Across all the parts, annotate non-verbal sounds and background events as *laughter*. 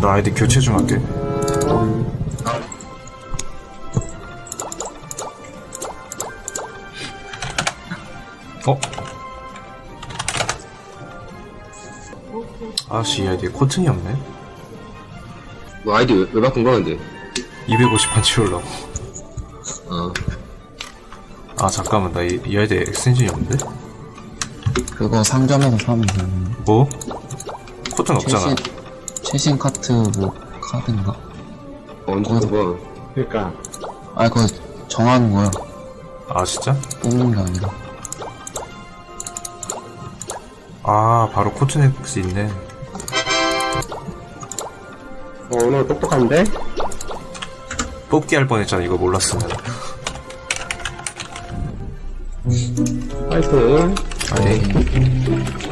나 아이디 교체 좀 할게. 어? 아씨, 이 아이디에 코튼이 없네. 뭐 아이디 왜, 왜 바꾼 거는데? 250판 치우려고. 어. 아, 잠깐만, 나 이, 이 아이디에 엑스텐션이 없는데? 그거 상점에서 사면 되는 뭐? 코튼 없잖아. 최신 최신 카트 뭐 카드인가? 언제 봐. 그러니까 아 그거 정하는 거야 아, 진짜? 뽑는 게 아니라 아, 바로 코튼 엑스 있네. 어, 오늘 똑똑한데? 뽑기 할 뻔했잖아, 이거 몰랐으면. 파이팅. 아이.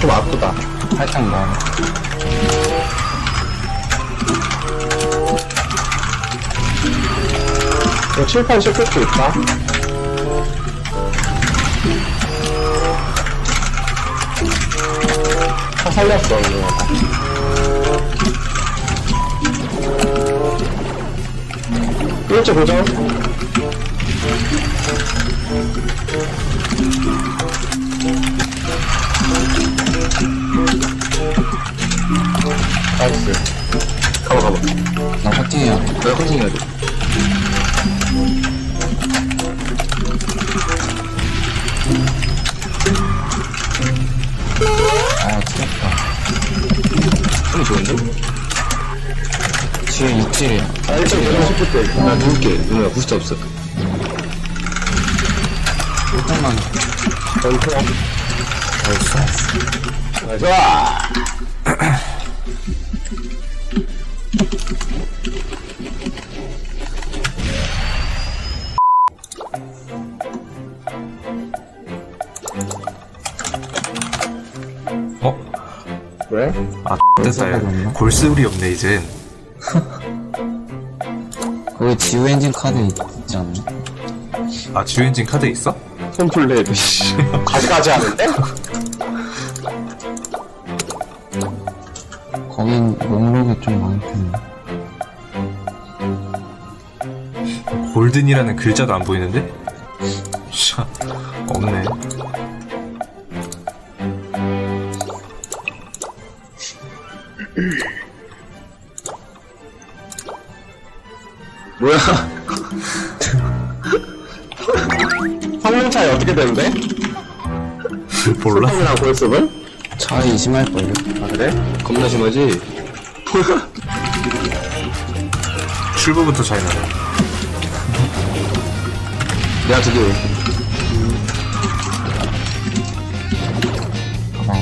좀 아프다. 살짝 나 이거 칠판 씹을 수 있다. 차 살렸어, 이거. 일찍 고정. 컨팅 해야 돼. 아 틀렸다 손이 좋은데? 뒤에 육질이야 아, 일찍 고정 씹을 때. 나 누울게. 누나 부스터 없어. 일단만 전투야. 알겠어. 좋아. *clears throat* 왜? 아, 됐다, 야. 골스울이 없네, 이젠. *laughs* 거기 지우 엔진 카드 있지 않나? 아, 지우엔진 카드 있어? 손플레이. 가지가지 하는데? 거긴 목록이 좀 편해 골든이라는 글자도 안 보이는데? 샤, 없네. 뭐야? 성능 차이 어떻게 되는데? 몰라? 성능이랑 골습은? 차이 심할걸요? 아, 그래? 겁나 심하지? 출구부터 차이 나네. 내가 두 개. 가방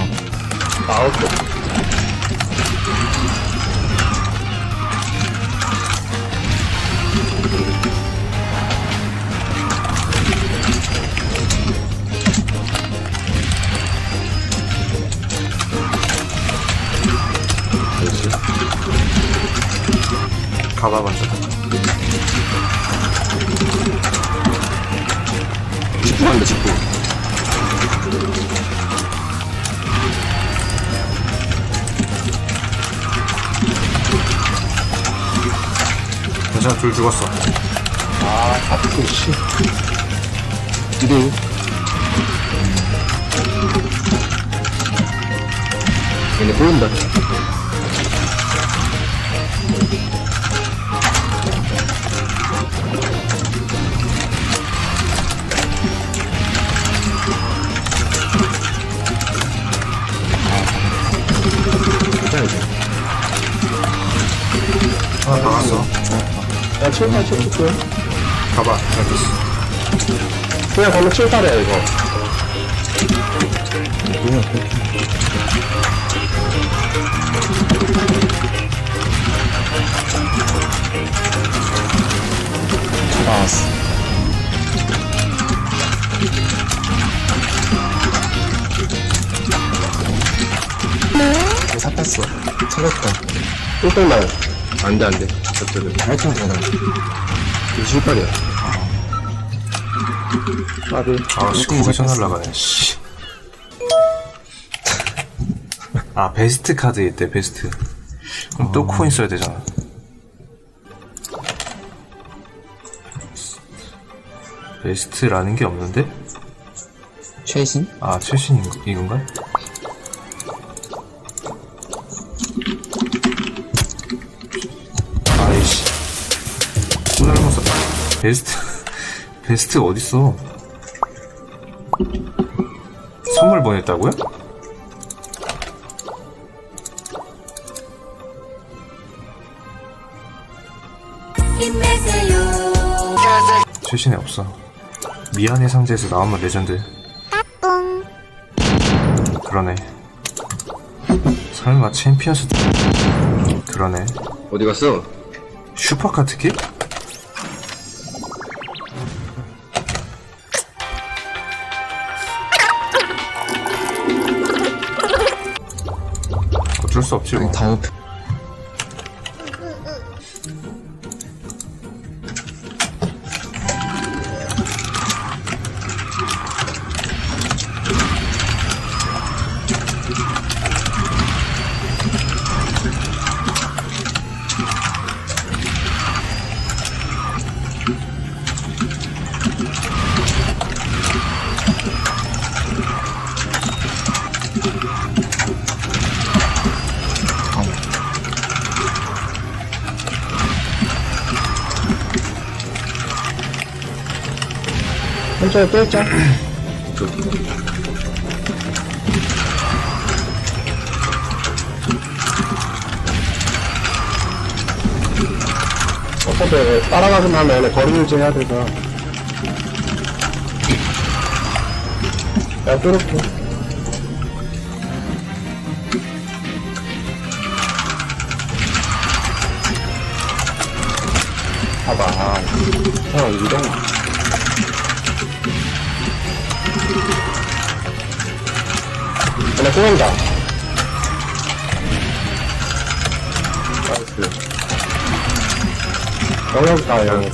아웃. 가봐 먼저. 10분 한다, 10분. 괜찮아, 둘 죽었어. 아, 아프, 씨. 두개. 얘네 보인다. 7탈, 7탈. 가봐 알겠어 그냥 걸로 7탈이야, 이거. 나왔어. 네, 삭혔어. 찾았다. 1등만. 안 돼, 안 돼. 저쪽은. 8점 되다. 이거 실발이야. 아씨 일등이 거기서 잡혔어. 날라가네 씨. 아 베스트 카드 있대 베스트 그럼 또 코인 써야 되잖아 베스트라는 게 없는데? 최신? 아 최신 이- 이건가? 아 베스트 *laughs* 베스트 어딨어? 선물 보냈다고요? 최신에 없어. 미안해 상자에서 나오면 레전드. 그러네. 설마 챔피언스 그러네. 어디 갔어? 슈퍼카트 킥? 어쩔 수 없지 뭐. 다 우 천천히 뺄자. 어차피 따라가기만 하면 거리 유지해야 돼서. 야, 뚫을게. 봐봐. 형, 이동. 얘네 꼬인다. 나이스. 영역다, 영역.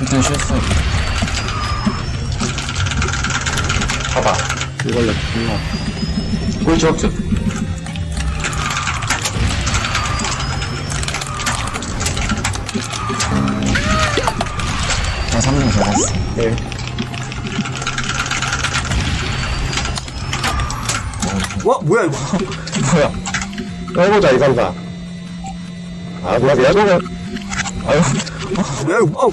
일단 실수. 봐봐. 이걸로 존나. 꼴찌 없죠? 3점 잡았어. 예. 와 뭐야 이거 *laughs* 뭐야? 해보자, 이 상자. 아, 뭐야, 미안. 아유, 뭐야 이거 아우.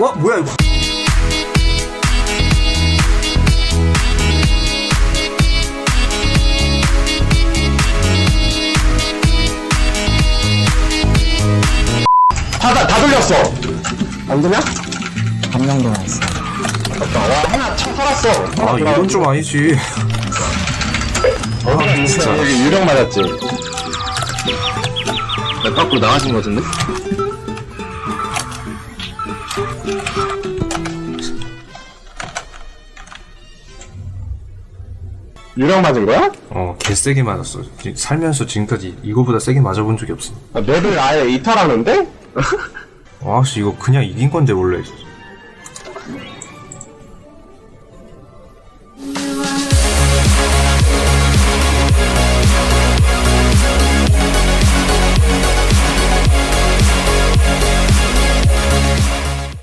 와 뭐야 이거 되냐? 한 명도 나왔어. 아깝다. 와, 하나 쳐 살았어. 아 이건 좀 아니지 아, 진짜. 여기 유령 맞았지. 나 밖으로 나가신 것 같은데? 유령 맞은 거야? 어 개 세게 맞았어 지- 살면서 지금까지 이거보다 세게 맞아본 적이 없어 아, 맵을 아예 이탈하는데? *laughs* 와씨 이거 그냥 이긴 건데 원래.